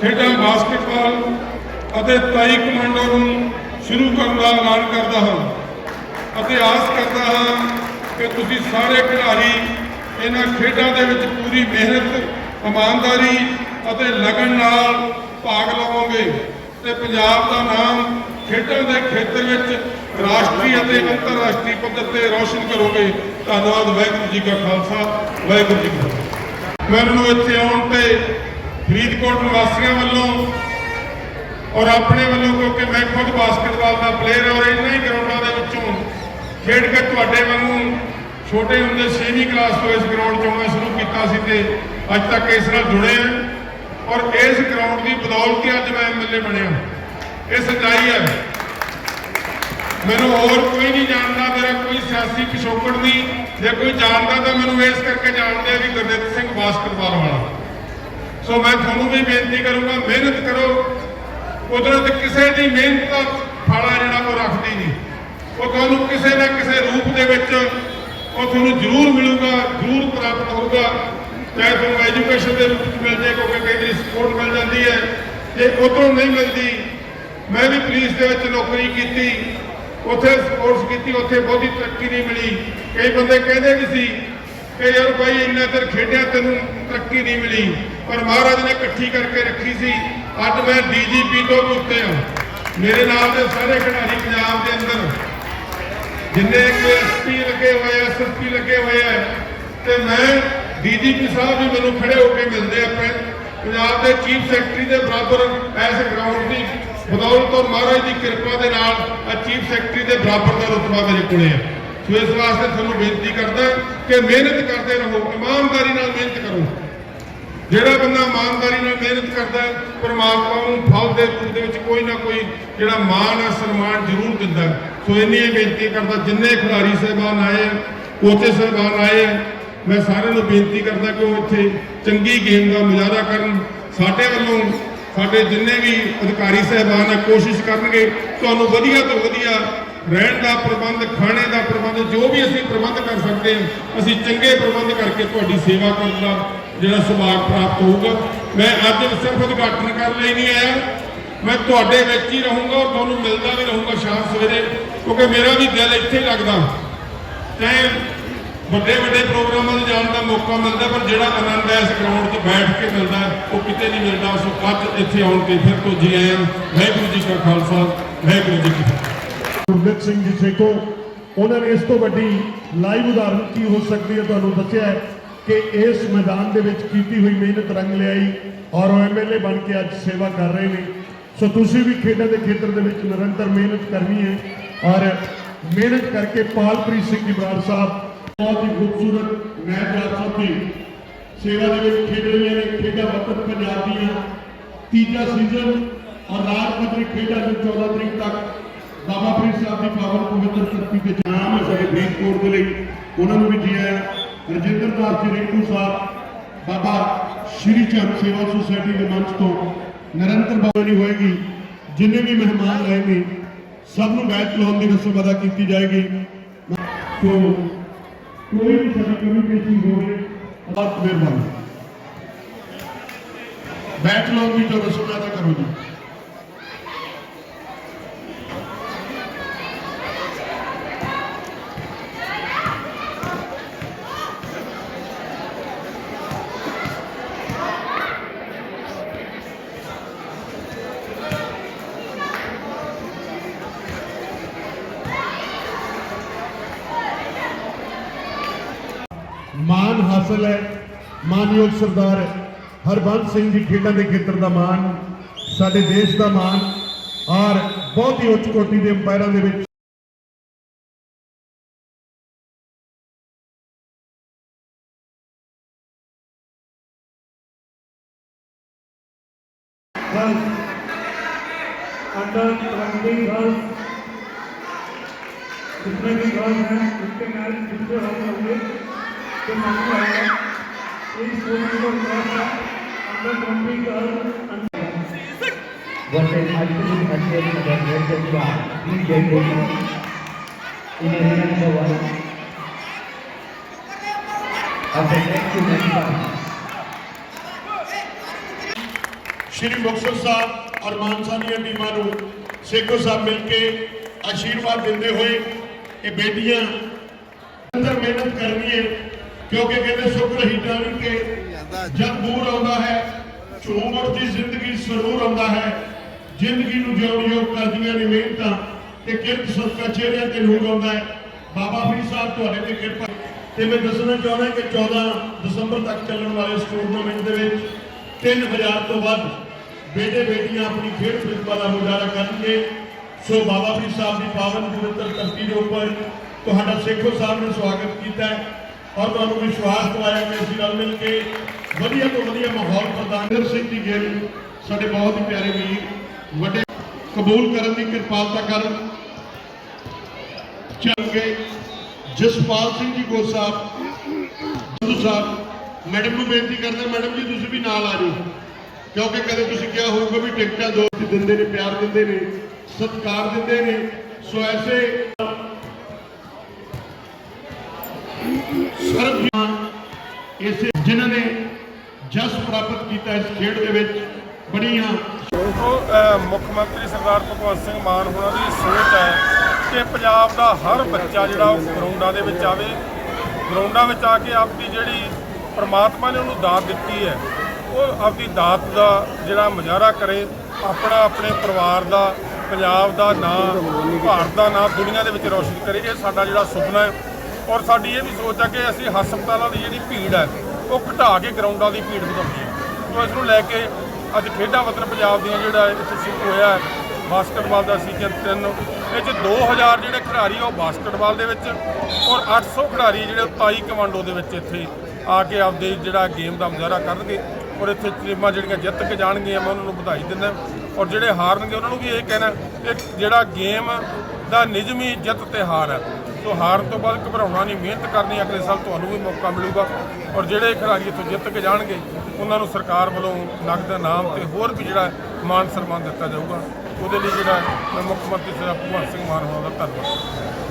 ਖੇਡਾਂ ਬਾਸਕਟਬਾਲ ਅਤੇ ਤਾਈ ਕਮਾਂਡੋ ਨੂੰ ਸ਼ੁਰੂ ਕਰਨ ਦਾ ਐਲਾਨ ਕਰਦਾ ਹਾਂ ਅਤੇ ਆਸ ਕਰਦਾ ਹਾਂ ਕਿ ਤੁਸੀਂ ਸਾਰੇ ਖਿਡਾਰੀ ਇਹਨਾਂ ਖੇਡਾਂ ਦੇ ਵਿੱਚ ਪੂਰੀ ਮਿਹਨਤ, ਇਮਾਨਦਾਰੀ ਅਤੇ ਲਗਨ ਨਾਲ ਭਾਗ ਲਵੋਗੇ ਤੇ ਪੰਜਾਬ ਦਾ ਨਾਮ ਖੇਡਾਂ ਦੇ ਖੇਤਰ ਵਿੱਚ ਰਾਸ਼ਟਰੀ ਅਤੇ ਅੰਤਰਰਾਸ਼ਟਰੀ ਪੱਧਰ ਤੇ ਰੌਸ਼ਨ ਕਰੋਗੇ। ਧੰਨਵਾਦ, ਵਾਹਿਗੁਰੂ ਜੀ ਕਾ ਖਾਲਸਾ, ਵਾਹਿਗੁਰੂ ਜੀ ਕੀ ਫਤਿਹ। ਮੈਨੂੰ ਇੱਥੇ ਆਉਣ ਤੇ ਫਰੀਦਕੋਟ ਨਿਵਾਸੀਆਂ ਵੱਲੋਂ ਔਰ ਆਪਣੇ ਵੱਲੋਂ, ਕਿਉਂਕਿ ਮੈਂ ਖੁਦ ਬਾਸਕਟਬਾਲ ਦਾ ਪਲੇਅਰ ਔਰ ਇਹਨਾਂ ਹੀ ਗਰਾਊਂਡਾਂ ਦੇ ਵਿੱਚੋਂ ਖੇਡ ਕੇ ਤੁਹਾਡੇ ਵਾਂਗੂ ਛੋਟੇ ਹੁੰਦੇ 6ਵੀਂ ਕਲਾਸ ਤੋਂ ਇਸ ਗਰਾਊਂਡ 'ਚ ਆਉਣਾ ਸ਼ੁਰੂ ਕੀਤਾ ਸੀ ਤੇ ਅੱਜ ਤੱਕ ਇਸ ਨਾਲ ਜੁੜੇ ਹਾਂ। ਔਰ ਇਸ ਗਰਾਊਂਡ ਦੀ ਬਦੌਲਤ ਹੀ ਅੱਜ ਮੈਂ ਐਮਐਲਏ ਬਣਿਆ। ਇਹ ਸੱਚਾਈ ਹੈ। ਮੈਨੂੰ ਹੋਰ ਕੋਈ ਨਹੀਂ ਜਾਣਦਾ, ਮੇਰਾ ਕੋਈ ਸਿਆਸੀ ਪਿਛੋਕੜ ਨਹੀਂ, ਜੇ ਕੋਈ ਜਾਣਦਾ ਤਾਂ ਮੈਨੂੰ ਇਸ ਕਰਕੇ ਜਾਣਦੇ ਆ ਵੀ ਗੁਰਦਿੱਤ ਸਿੰਘ ਬਾਸਕਟਬਾਲ ਵਾਲਾ। ਸੋ ਮੈਂ ਤੁਹਾਨੂੰ ਵੀ ਬੇਨਤੀ ਕਰੂੰਗਾ, ਮਿਹਨਤ ਕਰੋ। ਕੁਦਰਤ ਕਿਸੇ ਦੀ ਮਿਹਨਤ ਦਾ ਫਲ ਆ ਜਿਹੜਾ ਉਹ ਰੱਖਦੀ ਨਹੀਂ। ਉਹ ਤੁਹਾਨੂੰ ਕਿਸੇ ਨਾ ਕਿਸੇ ਰੂਪ ਦੇ ਵਿੱਚ ਉਹ ਤੁਹਾਨੂੰ ਜ਼ਰੂਰ ਮਿਲੂਗਾ, ਜ਼ਰੂਰ ਪ੍ਰਾਪਤ ਹੋਊਗਾ। ਚਾਹੇ ਤੁਹਾਨੂੰ ਐਜੂਕੇਸ਼ਨ ਦੇ ਰੂਪ ਵਿੱਚ ਮਿਲ ਜਾਏ ਕਿਉਂਕਿ ਕਈ ਵਾਰੀ ਸਪੋਰਟ ਮਿਲ ਜਾਂਦੀ ਹੈ। ਜੇ ਉਧਰੋਂ ਨਹੀਂ ਮਿਲਦੀ, ਮੈਂ ਵੀ ਪੁਲਿਸ ਦੇ ਵਿੱਚ ਨੌਕਰੀ ਕੀਤੀ, ਉੱਥੇ ਸਪੋਰਟਸ ਕੀਤੀ, ਉੱਥੇ ਬਹੁਤੀ ਤਰੱਕੀ ਨਹੀਂ ਮਿਲੀ। ਕਈ ਬੰਦੇ ਕਹਿੰਦੇ ਵੀ ਸੀ ਕਿ ਯਾਰ ਭਾਈ ਇੰਨਾ ਚਿਰ ਖੇਡਿਆ, ਤੈਨੂੰ ਤਰੱਕੀ ਨਹੀਂ ਮਿਲੀ। ਪਰ ਮਹਾਰਾਜ ਨੇ ਇਕੱਠੀ ਕਰਕੇ ਰੱਖੀ ਸੀ। ਅੱਜ ਮੈਂ ਡੀਜੀਪੀ ਤੋਂ ਵੀ ਉੱਤੇ ਹਾਂ। ਮੇਰੇ ਨਾਲ ਦੇ ਸਾਰੇ ਖਿਡਾਰੀ ਪੰਜਾਬ ਦੇ ਅੰਦਰ। ਜਿੰਨੇ ਕੋਈ ਐਸਪੀ ਲੱਗੇ ਹੋਏ ਆ ਐਸਐਸਪੀ ਲੱਗੇ ਹੋਏ ਆ, ਤੇ ਮੈਂ ਡੀਜੀਪੀ ਸਾਹਿਬ ਵੀ ਮੈਨੂੰ ਖੜੇ ਹੋ ਕੇ ਮਿਲਦੇ ਆ ਆਪਣੇ ਪੰਜਾਬ ਦੇ ਚੀਫ ਸੈਕਟਰੀ ਦੇ ਬਰਾਬਰ ਐਸ ਗਰਾਊਂਡ ਦੀ ਬਦੌਲਤ ਤੋਂ ਮਹਾਰਾਜ ਦੀ ਕਿਰਪਾ ਦੇ ਨਾਲ ਆ ਚੀਫ ਸੈਕਟਰੀ ਦੇ ਬਰਾਬਰ ਦਾ ਰੁਤਬਾ ਮੇਰੇ ਕੋਲੇ ਆ। ਸੋ ਇਸ ਵਾਸਤੇ ਤੁਹਾਨੂੰ ਬੇਨਤੀ ਕਰਦਾ ਕਿ ਮਿਹਨਤ ਕਰਦੇ ਰਹੋ, ਇਮਾਨਦਾਰੀ ਨਾਲ ਮਿਹਨਤ ਕਰੋ। ਜਿਹੜਾ ਬੰਦਾ ਇਮਾਨਦਾਰੀ ਨਾਲ ਮਿਹਨਤ ਕਰਦਾ ਹੈ ਪਰਮਾਤਮਾ ਨੂੰ ਫਲ ਦੇ ਰੂਪ ਦੇ ਵਿੱਚ ਕੋਈ ਨਾ ਕੋਈ ਜਿਹੜਾ ਮਾਣ ਹੈ ਸਨਮਾਨ ਜ਼ਰੂਰ ਦਿੰਦਾ ਸੋ ਇੰਨੀ ਹੀ ਬੇਨਤੀ ਕਰਦਾ ਜਿੰਨੇ ਖਿਡਾਰੀ ਸਹਿਬਾਨ ਆਏ ਹੈ, ਕੋਚੇ ਸਹਿਬਾਨ ਆਏ ਹੈ, ਮੈਂ ਸਾਰਿਆਂ ਨੂੰ ਬੇਨਤੀ ਕਰਦਾ ਕਿ ਉਹ ਇੱਥੇ ਚੰਗੀ ਗੇਮ ਦਾ ਮੁਜ਼ਾਹਰਾ ਕਰਨ। ਸਾਡੇ ਵੱਲੋਂ ਸਾਡੇ ਜਿੰਨੇ ਵੀ ਅਧਿਕਾਰੀ ਸਹਿਬਾਨ ਹੈ ਕੋਸ਼ਿਸ਼ ਕਰਨਗੇ ਤੁਹਾਨੂੰ ਵਧੀਆ ਤੋਂ ਵਧੀਆ ਰਹਿਣ ਦਾ ਪ੍ਰਬੰਧ, ਖਾਣੇ ਦਾ ਪ੍ਰਬੰਧ, ਜੋ ਵੀ ਅਸੀਂ ਪ੍ਰਬੰਧ ਕਰ ਸਕਦੇ ਹਾਂ, ਅਸੀਂ ਚੰਗੇ ਪ੍ਰਬੰਧ ਕਰਕੇ ਤੁਹਾਡੀ ਸੇਵਾ ਕਰਨ ਦਾ ਜਿਹੜਾ ਸੁਭਾਗ ਪ੍ਰਾਪਤ ਹੋਊਗਾ। ਮੈਂ ਅੱਜ ਸਿਰਫ ਉਦਘਾਟਨ ਕਰਨ ਲਈ ਨਹੀਂ ਆਇਆ। ਮੈਂ ਤੁਹਾਡੇ ਵਿੱਚ ਹੀ ਰਹੂੰਗਾ ਔਰ ਤੁਹਾਨੂੰ ਮਿਲਦਾ ਵੀ ਰਹੂੰਗਾ ਸ਼ਾਮ ਸਵੇਰੇ, ਕਿਉਂਕਿ ਮੇਰਾ ਵੀ ਦਿਲ ਇੱਥੇ ਲੱਗਦਾ। ਚਾਹੇ ਵੱਡੇ ਵੱਡੇ ਪ੍ਰੋਗਰਾਮਾਂ 'ਤੇ ਜਾਣ ਦਾ ਮੌਕਾ ਮਿਲਦਾ, ਪਰ ਜਿਹੜਾ ਆਨੰਦ ਹੈ ਇਸ ਗਰਾਊਂਡ 'ਚ ਬੈਠ ਕੇ ਮਿਲਦਾ, ਉਹ ਕਿਤੇ ਨਹੀਂ ਮਿਲਦਾ। ਸੋ ਅੱਜ ਇੱਥੇ ਆਉਣ ਤੇ ਫਿਰ ਤੋਂ ਜੀ ਆਇਆਂ। ਵਾਹਿਗੁਰੂ ਜੀ ਕਾ ਖਾਲਸਾ, ਵਾਹਿਗੁਰੂ ਜੀ ਕੀ ਫਤਿਹ। ਗੁਰਮਿਤ ਸਿੰਘ ਜੀ ਸੇਖੋ, ਉਹਨਾਂ ਨੇ ਇਸ ਤੋਂ ਵੱਡੀ ਲਾਈਵ ਉਦਾਹਰਨ ਕੀ ਹੋ ਸਕਦੀ ਹੈ ਤੁਹਾਨੂੰ ਦੱਸਿਆ ਕਿ ਇਸ ਮੈਦਾਨ ਦੇ ਵਿੱਚ ਕੀਤੀ ਹੋਈ ਮਿਹਨਤ ਰੰਗ ਲਿਆਈ ਔਰ ਉਹ ਐਮਐਲਏ ਬਣ ਕੇ ਅੱਜ ਸੇਵਾ ਕਰ ਰਹੇ ਨੇ। ਸੋ ਤੁਸੀਂ ਵੀ ਖੇਡਾਂ ਦੇ ਖੇਤਰ ਦੇ ਵਿੱਚ ਨਿਰੰਤਰ ਮਿਹਨਤ ਕਰਨੀ ਹੈ ਔਰ ਮਿਹਨਤ ਕਰਕੇ ਪਾਲਪ੍ਰੀਤ ਸਿੰਘ ਜੀ ਸਾਹਿਬ, ਬਹੁਤ ਹੀ ਖੂਬਸੂਰਤ ਮੈਚ ਆਪ ਸਭ ਦੀ ਸੇਵਾ ਦੇ ਵਿੱਚ ਖੇਡ ਰਹੀਆਂ ਨੇ, ਖੇਡਾਂ ਵਤਨ ਪੰਜਾਬ ਦੀਆਂ। ਤੀਜਾ ਸੀਜ਼ਨ ਔਰ ਰਾਜ ਪੱਧਰੀ ਖੇਡਾਂ ਨੂੰ 14 ਤਰੀਕ ਤੱਕ ਬਾਬਾ ਫਰੀਦ ਸਾਹਿਬ ਦੀ ਪਾਵਨ ਪਵਿੱਤਰ ਧਰਤੀ ਤੇ ਨਾਮ ਸਾਡੇ ਫਰੀਦਕੋਟ ਦੇ ਲਈ। ਉਹਨਾਂ ਨੂੰ ਵੀ ਜੀ ਆਇਆਂ, ਰਜਿੰਦਰ ਦਾਸ ਜੀ, ਰਿੰਕੂ ਸਾਹਿਬ, ਬਾਬਾ ਸ਼੍ਰੀ ਚੰਦ ਸੇਵਾ ਸੁਸਾਇਟੀ ਦੇ ਮੰਚ ਤੋਂ ਨਿਰੰਤਰ ਬਾਣੀ ਹੋਏਗੀ। ਜਿੰਨੇ ਵੀ ਮਹਿਮਾਨ ਆਏ ਨੇ, ਸਭ ਨੂੰ ਬੈਚ ਲਾਉਣ ਦੀ ਰਸਮ ਅਦਾ ਕੀਤੀ ਜਾਏਗੀ। ਸੋ ਕੋਈ ਵੀ ਸਾਡੀ ਕਮੀ ਪੇਸ਼ੀ ਹੋਵੇ ਬਹੁਤ ਮਿਹਰਬਾਨੀ। ਬੈਚ ਲਾਉਣ ਦੀ ਜੋ ਰਸਮ ਅਦਾ ਕਰੋ ਜੀ। ਮਾਨ ਹਾਸਲ ਹੈ ਮਾਨਯੋਗ ਸਰਦਾਰ ਹਰਬੰਸ ਸਿੰਘ ਜੀ ਖੇਡਾਂ ਦੇ ਖੇਤਰ ਦਾ ਮਾਨ ਸਾਡੇ ਦੇਸ਼ ਦਾ ਮਾਨ ਔਰ ਬਹੁਤ ਹੀ ਉੱਚ ਕੋਟੀ ਦੇ ਅੰਪਾਇਰਾਂ ਦੇ ਵਿੱਚ अंडर ट्वेंटी गर्ल्स जितने भी गर्ल्स हैं उसके मैच जितने हो होंगे तो मालूम है इन स्कूलों को अंदर कंपनी का वर्षे आईपीएल अध्यक्ष नगर जयपुर का बीजेपी को इन्हें रिलीज़ करवा अब नेक्स्ट मैच का श्री बक्सर साहब और मानसानीय बीमार शेखो साहब मिलके आशीर्वाद देते हुए ये बेटियाँ अंदर मेहनत करनी है। ਕਿਉਂਕਿ ਕਹਿੰਦੇ ਸੁਖ ਰਹੀ ਜਾਣੀ ਕਿ ਜਦ ਬੂਰ ਆਉਂਦਾ ਹੈ ਝੂਮਰ ਦੀ ਜ਼ਿੰਦਗੀ ਸਰੂਰ ਆਉਂਦਾ ਹੈ। ਜ਼ਿੰਦਗੀ ਨੂੰ ਜਿਉਣ ਯੋਗ ਕਰਦੀਆਂ ਨੇ ਮਿਹਨਤਾਂ ਤੇ ਕਿਰਤ ਸਦਕਾ ਚਿਹਰਿਆਂ ਤੇ ਨੂਰ ਆਉਂਦਾ ਹੈ। ਬਾਬਾ ਫਰੀਦ ਸਾਹਿਬ, ਤੁਹਾਡੇ ਤੇ ਕਿਰਪਾ। ਤੇ ਮੈਂ ਦੱਸਣਾ ਚਾਹੁੰਦਾ ਕਿ 14 ਦਸੰਬਰ ਤੱਕ ਚੱਲਣ ਵਾਲੇ ਇਸ ਟੂਰਨਾਮੈਂਟ ਦੇ ਵਿੱਚ 3000 ਤੋਂ ਵੱਧ ਬੇਟੇ ਬੇਟੀਆਂ ਆਪਣੀ ਖੇਡ ਪ੍ਰਤਿਭਾ ਦਾ ਮੁਜ਼ਾਹਰਾ ਕਰਨਗੇ। ਸੋ ਬਾਬਾ ਫਰੀਦ ਸਾਹਿਬ ਦੀ ਪਾਵਨ ਪਵਿੱਤਰ ਧਰਤੀ ਦੇ ਉੱਪਰ ਤੁਹਾਡਾ ਸੇਖੋ ਸਾਹਿਬ ਨੇ ਸਵਾਗਤ ਕੀਤਾ ਹੈ। ਔਰ ਤੁਹਾਨੂੰ ਵਿਸ਼ਵਾਸ ਦਿਵਾਇਆ ਕਿ ਅਸੀਂ ਰਲ ਮਿਲ ਕੇ ਵਧੀਆ ਤੋਂ ਵਧੀਆ ਮਾਹੌਲ ਪ੍ਰਦਾਨ ਸਿੰਘ ਜੀ ਗਿੱਲ ਸਾਡੇ ਬਹੁਤ ਹੀ ਪਿਆਰੇ ਵੀਰ, ਵੱਡੇ ਕਬੂਲ ਕਰਨ ਦੀ ਕਿਰਪਾਲਤਾ ਕਰਨ ਚੱਲ ਗਏ ਜਸਪਾਲ ਸਿੰਘ ਜੀ ਗੋ ਸਾਹਿਬ ਸੰਧੂ ਸਾਹਿਬ, ਮੈਡਮ ਨੂੰ ਬੇਨਤੀ ਕਰਦਾ ਮੈਡਮ ਜੀ, ਤੁਸੀਂ ਵੀ ਨਾਲ ਆ ਜਾਓ। ਕਿਉਂਕਿ ਕਦੇ ਤੁਸੀਂ ਕਿਹਾ ਹੋਊਗਾ ਵੀ ਟਿਕਟਾਂ ਦੋ ਦਿੰਦੇ ਨੇ, ਪਿਆਰ ਦਿੰਦੇ ਨੇ, ਸਤਿਕਾਰ ਦਿੰਦੇ ਨੇ। ਸੋ ਐਸੇ ਸਰਬ ਇਸੇ ਜਿਨ੍ਹਾਂ ਨੇ ਜਸ ਪ੍ਰਾਪਤ ਕੀਤਾ ਇਸ ਖੇਡ ਦੇ ਵਿੱਚ ਬੜੀਆਂ ਮੁੱਖ ਮੰਤਰੀ ਸਰਦਾਰ ਭਗਵੰਤ ਸਿੰਘ ਮਾਨ ਹੋਣਾ ਦੀ ਸੋਚ ਹੈ ਕਿ ਪੰਜਾਬ ਦਾ ਹਰ ਬੱਚਾ ਜਿਹੜਾ ਉਹ ਗਰਾਊਂਡਾਂ ਦੇ ਵਿੱਚ ਆਵੇ, ਗਰਾਊਂਡਾਂ ਵਿੱਚ ਆ ਕੇ ਆਪਦੀ ਜਿਹੜੀ ਪਰਮਾਤਮਾ ਨੇ ਉਹਨੂੰ ਦਾਤ ਦਿੱਤੀ ਹੈ, ਉਹ ਆਪਦੀ ਦਾਤ ਦਾ ਜਿਹੜਾ ਮੁਜ਼ਾਹਰਾ ਕਰੇ, ਆਪਣਾ ਆਪਣੇ ਪਰਿਵਾਰ ਦਾ, ਪੰਜਾਬ ਦਾ ਨਾਂ, ਭਾਰਤ ਦਾ ਨਾਂ ਦੁਨੀਆ ਦੇ ਵਿੱਚ ਰੌਸ਼ਨ ਕਰੇ, ਇਹ ਸਾਡਾ ਜਿਹੜਾ ਸੁਪਨਾ ਹੈ। ਔਰ ਸਾਡੀ ਇਹ ਵੀ ਸੋਚ ਆ ਕਿ ਅਸੀਂ ਹਸਪਤਾਲਾਂ ਦੀ ਜਿਹੜੀ ਭੀੜ ਹੈ ਉਹ ਘਟਾ ਕੇ ਗਰਾਊਂਡਾਂ ਦੀ ਭੀੜ ਵਧਾਉਣੀ ਹੈ ਸੋ ਇਸ ਨੂੰ ਲੈ ਕੇ ਅੱਜ ਖੇਡਾਂ ਵਤਨ ਪੰਜਾਬ ਦੀਆਂ ਜਿਹੜਾ ਇੱਥੇ ਸ਼ੁਰੂ ਹੋਇਆ ਹੈ, ਬਾਸਕਟਬਾਲ ਦਾ ਸੀਜ਼ਨ 3 ਇਹ 'ਚ 2000 ਜਿਹੜੇ ਖਿਡਾਰੀ ਉਹ ਬਾਸਕਟਬਾਲ ਦੇ ਵਿੱਚ ਔਰ 800 ਖਿਡਾਰੀ ਜਿਹੜੇ ਤਾਈ ਕਮਾਂਡੋ ਦੇ ਵਿੱਚ ਇੱਥੇ ਆ ਕੇ ਆਪਦੇ ਜਿਹੜਾ ਗੇਮ ਦਾ ਮੁਜ਼ਾਹਰਾ ਕਰਨਗੇ ਔਰ ਇੱਥੇ ਟੀਮਾਂ ਜਿਹੜੀਆਂ ਜਿੱਤ ਕੇ ਜਾਣਗੀਆਂ, ਮੈਂ ਉਹਨਾਂ ਨੂੰ ਵਧਾਈ ਦਿੰਦਾ। ਔਰ ਜਿਹੜੇ ਹਾਰਨਗੇ, ਉਹਨਾਂ ਨੂੰ ਵੀ ਇਹ ਕਹਿਣਾ ਕਿ ਜਿਹੜਾ ਗੇਮ ਦਾ ਨਿਯਮੀ ਜਿੱਤ ਤੇ ਹਾਰ ਹੈ ਸੋ ਹਾਰਨ ਤੋਂ ਬਾਅਦ ਘਬਰਾਉਣਾ ਨਹੀਂ, ਮਿਹਨਤ ਕਰਨੀ, ਅਗਲੇ ਸਾਲ ਤੁਹਾਨੂੰ ਵੀ ਮੌਕਾ ਮਿਲੂਗਾ। ਔਰ ਜਿਹੜੇ ਖਿਡਾਰੀ ਇੱਥੋਂ ਜਿੱਤ ਕੇ ਜਾਣਗੇ, ਉਹਨਾਂ ਨੂੰ ਸਰਕਾਰ ਵੱਲੋਂ ਨਗਦ ਇਨਾਮ ਤੇ ਹੋਰ ਵੀ ਜਿਹੜਾ ਮਾਨ ਸਨਮਾਨ ਦਿੱਤਾ ਜਾਊਗਾ। ਉਹਦੇ ਲਈ ਜਿਹੜਾ ਮੈਂ ਮੁੱਖ ਮੰਤਰੀ ਸਰ ਭਗਵੰਤ ਸਿੰਘ ਮਾਨ ਹੋਣਾ ਦਾ ਧੰਨਵਾਦ।